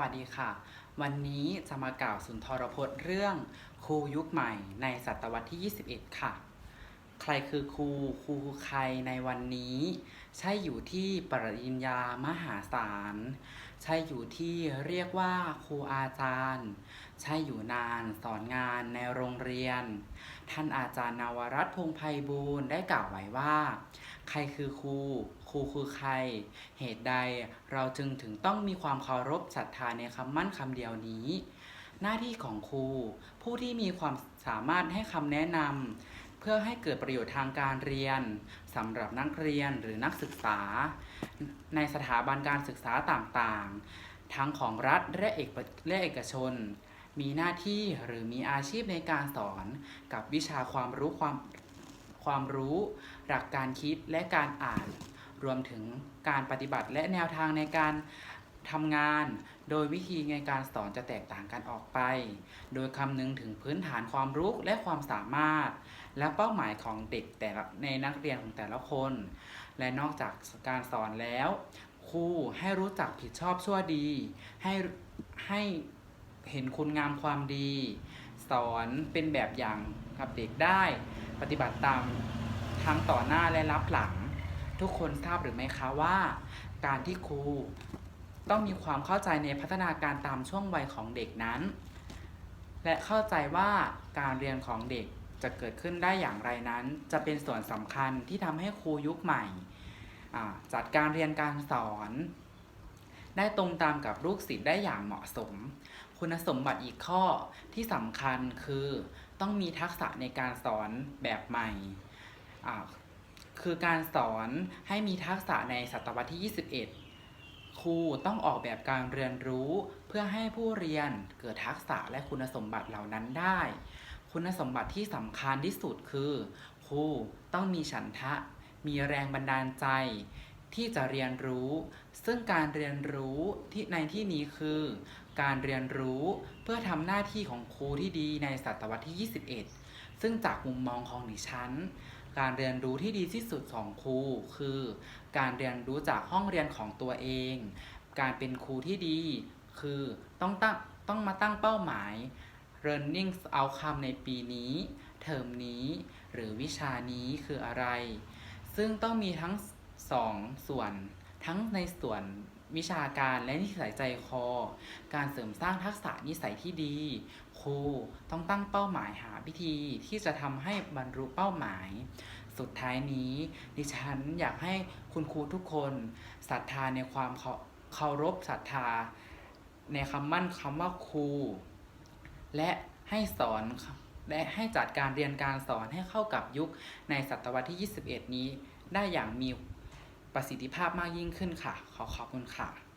วัสดีค่ะ วันนี้จะมากล่าวสุนทรพจน์เรื่องครูยุคใหม่ในศตวรรษที่ 21 ค่ะ ใครคือครูครูคือใครในวันนี้ ใช่อยู่ที่ปริญญามหาศาล ใช่อยู่ที่เรียกว่าครูอาจารย์ ใช่อยู่นานสอนงานในโรงเรียน ท่านอาจารย์นวรัตน์พงไพบูลย์ได้กล่าวไว้ว่า ใครคือครูครูคือใคร เหตุใดเราจึงถึงต้องมีความเคารพศรัทธาในคำมั่นคำเดียวนี้ หน้าที่ของครู ผู้ที่มีความสามารถให้คำแนะนำ เพื่อให้เกิดประโยชน์ทางการเรียนสำหรับนักเรียนหรือนักศึกษา ในสถาบันการศึกษาต่างๆ ทั้งของรัฐและเอกและเอกชน มีหน้าที่หรือมีอาชีพในการสอนกับวิชาความรู้ความความรู้ หลักการคิดและการอ่าน รวมถึงการปฏิบัติและแนวทางในการ ทำงาน โดยวิธีในการสอนจะแตกต่างกันออกไป โดยคำนึงถึงพื้นฐานความรู้และความสามารถ และเป้าหมายของเด็กแต่ละในนักเรียนของแต่ละคน และนอกจากการสอนแล้ว ครูให้รู้จักผิดชอบชั่วดี ให้ให้เห็นคุณงามความดี สอนเป็นแบบอย่างกับเด็กได้ ปฏิบัติตามทั้งต่อหน้าและรับหลัง ทุกคนทราบหรือไม่คะว่า การที่ครู ต้องมีความเข้าใจในพัฒนาการตามช่วงวัยของเด็กนั้น และเข้าใจว่าการเรียนของเด็กจะเกิดขึ้นได้อย่างไรนั้น จะเป็นส่วนสำคัญที่ทำให้ครูยุคใหม่ จัดการเรียนการสอน ได้ตรงตามกับลูกศิษย์ได้อย่างเหมาะสม คุณสมบัติอีกข้อที่สำคัญคือต้องมีทักษะในการสอนแบบใหม่ คือการสอนให้มีทักษะในศตวรรษที่ 21 ครูต้องออกแบบการเรียนรู้ เพื่อให้ผู้เรียนเกิดทักษะและคุณสมบัติเหล่านั้นได้ คุณสมบัติที่สำคัญที่สุดคือ ครูต้องมีฉันทะ มีแรงบันดาลใจ ที่จะเรียนรู้ ซึ่งการเรียนรู้ที่ในที่นี้คือ การเรียนรู้เพื่อทำหน้าที่ของครูที่ดีในศตวรรษที่ 21 ซึ่งจากมุมมองของดิฉัน การเรียนรู้ที่ดีที่สุดของครูคือ การเรียนรู้จากห้องเรียนของตัวเอง การเป็นครูที่ดี คือต้องตั้งต้องมาตั้งเป้าหมาย learning outcome ในปีนี้ เทอมนี้ หรือวิชานี้คืออะไร ซึ่งต้องมีทั้งสองส่วนทั้งในส่วน วิชาการและนิสัยใจคอ การเสริมสร้างทักษะนิสัยที่ดี ครูต้องตั้งเป้าหมายหาวิธีที่จะทำให้บรรลุเป้าหมาย สุดท้ายนี้ ดิฉันอยากให้คุณครูทุกคนศรัทธาในความเคารพศรัทธา ในคำมั่นคำว่าครู และให้สอนและให้จัดการเรียนการสอนให้เข้ากับยุคในศตวรรษที่ 21 นี้ได้อย่างมี ประสิทธิภาพมากยิ่งขึ้นค่ะ ขอขอบคุณค่ะ